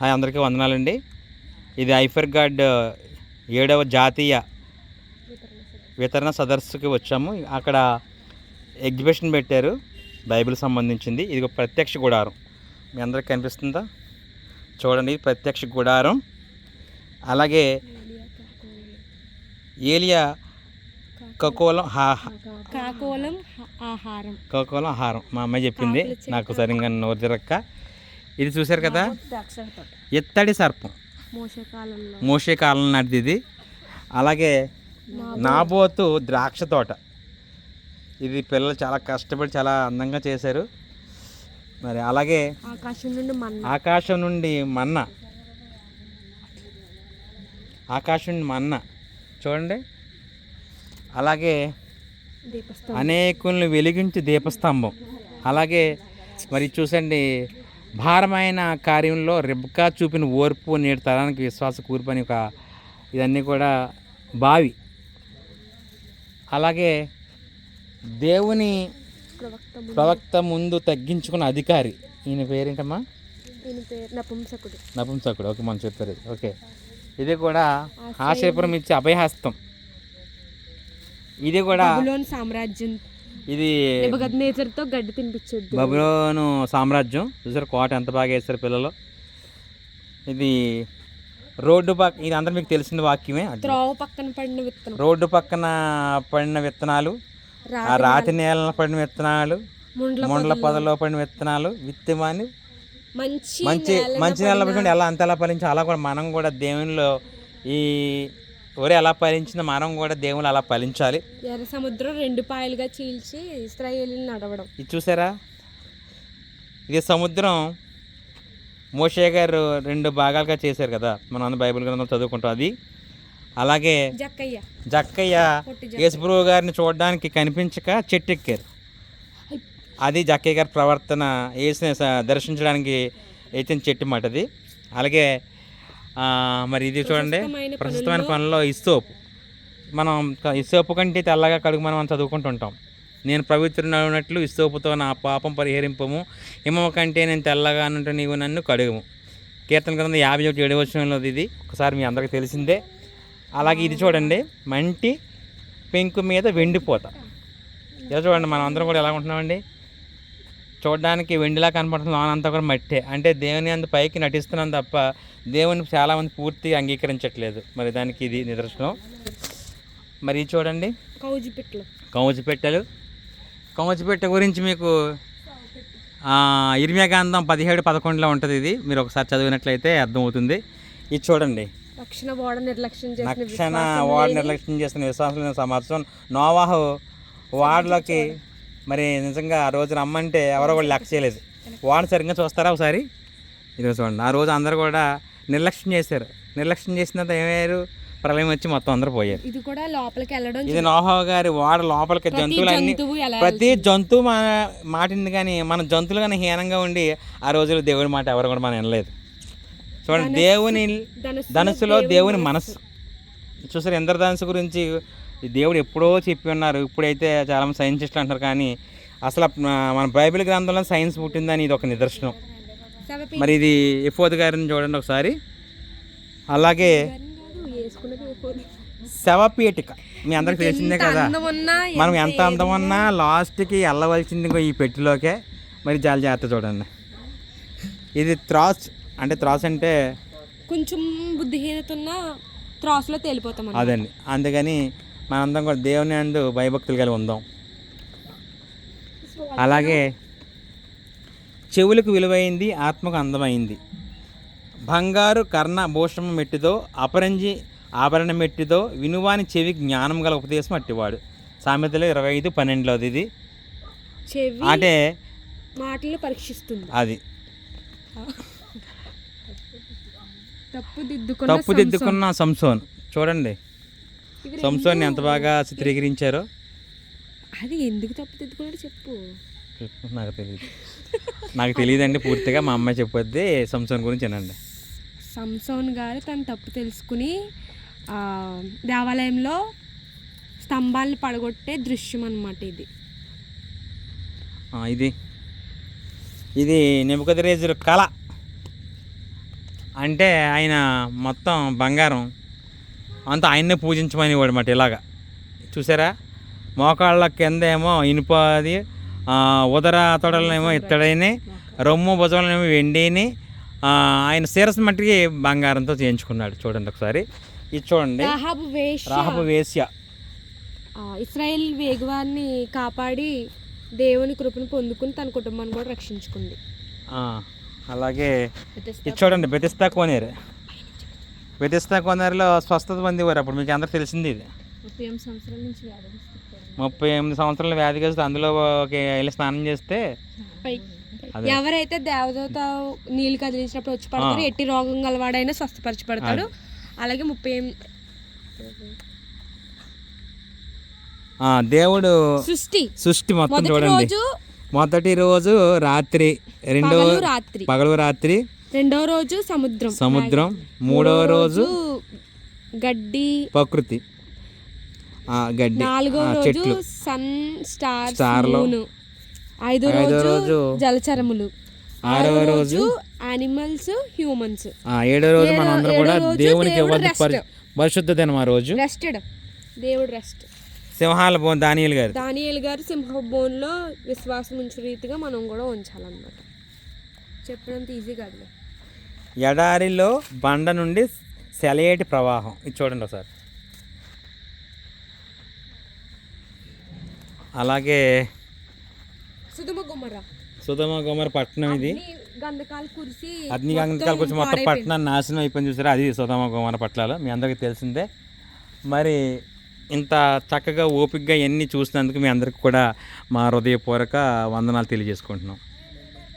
Hi అందరికీ వందనాలండి. ఇది ఐఫర్ గార్డ్ ఏడవ జాతీయ వితరణ సదస్సుకి వచ్చాము. అక్కడ ఎగ్జిబిషన్ పెట్టారు బైబిల్ సంబంధించింది. ఇది ఒక ప్రత్యక్ష గుడారం. మీ అందరికి కనిపిస్తుందా? చూడండి ఇది ప్రత్యక్ష గుడారం. అలాగే ఏలియా కకోలం కాకోలం ఆహారం. కకోలం ఆహారం. మా అమ్మాయి చెప్పింది. నాకు సరిగ్గా నోరు తిరక్క. ఇది చూశారు కదా? ఎత్తడి సర్పం. మోషే కాలం నాటిది ఇది. అలాగే నాబోతు. ద్రాక్ష తోట. ఇది పిల్లలు చాలా కష్టపడి చాలా అందంగా చేశారు. మరి అలాగే ఆకాశం నుండి మన్న. ఆకాశం నుండి మన్న. ఆకాశం నుండి మన్న. చూడండి. అలాగే అనేకులను వెలిగించి దీపస్తంభం. అలాగే మరి చూసండి భారమైన కార్యంలో రిబ్కా చూపిన ఓర్పు నేటి తరానికి విశ్వాస కూర్పు అని ఒక ఇవన్నీ కూడా బావి. అలాగే దేవుని ప్రవక్త ముందు తగ్గించుకున్న అధికారి ఈయన పేరేంటమ్మా? నపుంసకుడు. నపుంసకుడు ఓకే మనం చెప్పారు ఇది. ఓకే. ఇది కూడా ఆశ్రయపురం ఇచ్చే అభయహస్తం. ఇది కూడా సామ్రాజ్యం ఇది నిబద్నేతర్తో గడ్డి బబులోను సామ్రాజ్యం. చూసారు కోట ఎంత బాగా వేస్తారు పిల్లలు. ఇది రోడ్డు పక్క ఇది అందరూ మీకు తెలిసిన వాక్యమే. త్రోవ పక్కన పడిన విత్తనం. రోడ్డు పక్కన పడిన విత్తనాలు ఆ రాతి నేలన పడిన విత్తనాలు ముండ్ల పొదల్లో. పొదలో పడిన విత్తనాలు విత్తమాని మంచి మంచి నేలన మంచి నెల పడిన- పెట్టుకుంటే ఎలా అంత ఎలా ఫలించి అలా కూడా మనం కూడా దేవునిలో ఈ ఒరే ఎలా ఫలించిందో మనం కూడా దేవుని అలా ఫలించాలి ఎర్ర సముద్రం రెండు పాయలుగా చీల్చి ఇస్రాయేలీని నడవడం. ఇది చూసారా? ఇది సముద్రం మోషే గారు రెండు భాగాలుగా చేశారు కదా. మనం అందరం బైబిల్ గ్రంథం చదువుకుంటాం అది. అలాగే జక్కయ్య. జక్కయ్య యేసుప్రభు గారిని చూడడానికి కనిపించక చెట్టు ఎక్కారు అది జక్కయ్య గారి ప్రవర్తన వేసిన దర్శించడానికి ఎత్తిన చెట్టు మాట అది. అలాగే మరి ఇది చూడండి. ప్రశస్తమైన పనుల్లో ఇసోపు మనం ఇసోపు కంటే తెల్లగా కడుగు మనం చదువుకుంటుంటాం. నేను పవిత్రునట్లు ఇసోపుతో నా పాపం పరిహరింపము. హిమము కంటే నేను తెల్లగా అన్నట్టు నీవు నన్ను కడుగుము. కీర్తన గ్రంథం యాభై ఒకటి ఏడు వచ్చిన ఇది. ఒకసారి మీ అందరికీ తెలిసిందే. అలాగే ఇది చూడండి. మంటి పెంకు మీద వెండిపోత. ఇలా చూడండి మనం అందరం కూడా ఎలా ఉంటున్నామండి? చూడడానికి వెండిలా కనపడుతుంది లోన అంతా కూడా మట్టే. అంటే దేవుని అంత పైకి నటిస్తున్నాం తప్ప దేవుని చాలామంది పూర్తిగా అంగీకరించట్లేదు. మరి దానికి ఇది నిదర్శనం. మరి చూడండి. కౌజు పెట్టెలు. కౌజు పెట్టె గురించి మీకు ఆ, ఇర్మియా గ్రంథం పదిహేడు పదకొండులో ఉంటుంది ఇది. మీరు ఒకసారి చదివినట్లయితే అర్థమవుతుంది. ఇది చూడండి. రక్షణ ఓడ నిర్లక్ష్యం చేసిన విశ్వాసం నిర్లక్ష్యం సమాచారం నోవాహు వాడలోకి మరి నిజంగా ఆ రోజు రమ్మంటే ఎవరో కూడా లెక్క చేయలేదు. వాడు సరిగ్గా చూస్తారా ఒకసారి? ఇది చూడండి ఆ రోజు అందరూ కూడా నిర్లక్ష్యం చేశారు. నిర్లక్ష్యం చేసినంత ఏమయ్యారు? ప్రళయం వచ్చి మొత్తం అందరూ పోయారు. ఇది కూడా లోపలికి వెళ్ళడం ఇది నోహావు గారి వాడ లోపలికి జంతువులన్నీ ప్రతి జంతువు మా మాటింది కానీ మన జంతువులు కానీ హీనంగా ఉండి ఆ రోజుల్లో దేవుడి మాట ఎవరు కూడా మనం వినలేదు. చూడండి దేవుని ధనుసులో దేవుని మనస్సు. చూసారు ఇంద్రధనుసు గురించి ఈ దేవుడు ఎప్పుడో చెప్పి ఉన్నారు. ఇప్పుడైతే చాలామంది సైంటిస్టులు అంటారు కానీ అసలు మన బైబిల్ గ్రంథంలో సైన్స్ పుట్టిందని ఇది ఒక నిదర్శనం. మరి ఇది ఎఫోద్ గారిని చూడండి ఒకసారి. అలాగే. శవపీఠిక. మీ అందరికి తెలిసిందే కదా. అందం ఉన్నా మనం ఎంత అందమన్నా లాస్ట్కి వెళ్ళవలసింది ఇంకో ఈ పెట్టిలోకే. మరి చాలా జాగ్రత్త చూడండి. ఇది త్రాస్ అంటే త్రాస్ అంటే కొంచెం బుద్ధిహీనత ఉన్న త్రాసులో తేలిపోతాం. అదండి. అందుకని మనందరం కూడా దేవుని అందు భయభక్తులు కలిగి ఉందాం. అలాగే చెవులకు విలువైంది ఆత్మకు అందమైంది. బంగారు కర్ణ భూషణం మెట్టిదో అపరంజి ఆభరణ మెట్టిదో వినువాని చెవి జ్ఞానం గల ఉపదేశం అట్టివాడు. సామెతలో ఇరవై ఐదు పన్నెండులోది ఇది. అంటే మాటలు పరీక్షిస్తుంది. అది. తప్పు దిద్దుకున్న సంసోన్. చూడండి. సంసోన్ని ఎంత బాగా చిత్రీకరించారో? అది ఎందుకు తప్పు దిద్దుకున్నాడు చెప్పు నాకు తెలియదు నాకు తెలియదండి పూర్తిగా మా అమ్మాయి చెప్పొద్ది సంసోన్ గురించి వినండి. సంసోన్ గారు తన తప్పు తెలుసుకుని దేవాలయంలో స్తంభాలను పడగొట్టే దృశ్యం అన్నమాట ఇది. ఇది. ఇది నెబుకదరేజుల కళ. అంటే ఆయన మొత్తం బంగారం అంతా ఆయన్నే పూజించమని వాడు మాట ఇలాగా. చూసారా? మోకాళ్ళ కింద ఏమో ఇనుపది ఉదర తొడలనేమో ఇత్తడని రొమ్ము భుజాలనేమో వెండిని ఆయన శిరస్సు మట్టికి బంగారంతో చేయించుకున్నాడు చూడండి ఒకసారి. ఇది చూడండి. రాహాబు వేశ్య. ఇస్రాయేల్ వేగవాన్ని కాపాడి దేవుని కృపను పొందుకుని తన కుటుంబాన్ని కూడా రక్షించుకుంది. అలాగే. ఇది చూడండి బెతిస్తా కోనేరు. బెతిస్తా కోనేరులో స్వస్థత పొందేవారు అప్పుడు మీకు అందరికి తెలిసింది ఇది. ముప్పై ఎనిమిది సంవత్సరాల వ్యాధి వస్తే అందులో వెళ్ళి స్నానం చేస్తే. ఎవరైతే దేవదూత నీళ్ళు కదిలించినప్పుడు వచ్చి పడతారో ఎట్టి రోగం గలవాడైనా స్వస్థపరచబడతాడు. అలాగే ముప్పై దేవుడు సృష్టి. సృష్టి మొత్తం చూడండి. మొదటి రోజు రాత్రి రెండో రాత్రి. పగలు రాత్రి రెండో రోజు సముద్రం. సముద్రం. మూడో రోజు గడ్డి. ప్రకృతి. గడ్డి. నాలుగో రోజు సన్ స్టార్ స్టార్లు. ఐదో రోజు జలచరములు. ఆరవ ఆరో రోజు యానిమల్స్ హ్యూమన్స్. ఏడో రోజు మనం అందరం కూడా దేవునికి. పరి పరిశుద్ధ దినం ఆ రోజు? రెస్టెడ్ దేవుడు రెస్ట్ సింహాల బో దానియలు గారు. దానియేలు గారు సింహబోన్లో విశ్వాసం ఉంచే రీతిగా మనం కూడా ఉంచాలన్నమాట. చెప్పినంత ఈజీ కాదులే. ఎడారిలో బండ నుండి సెలయేటి ప్రవాహం. ఇది చూడండి ఒకసారి. అలాగే సుధుమ గుమర పట్టణం ఇది. గంధకాలు కురిసి అగ్ని గంగకాలకు వచ్చి మొత్తం పట్టణం నాశనం అయిపోయింది చూసారా? అది సుధమ గుమర పట్లాలు మీ అందరికీ తెలిసిందే. మరి ఇంత చక్కగా ఓపికగా ఎన్ని చూసినందుకు మీ అందరికి కూడా మా హృదయపూర్వక వందనాలు తెలియజేసుకుంటున్నాం.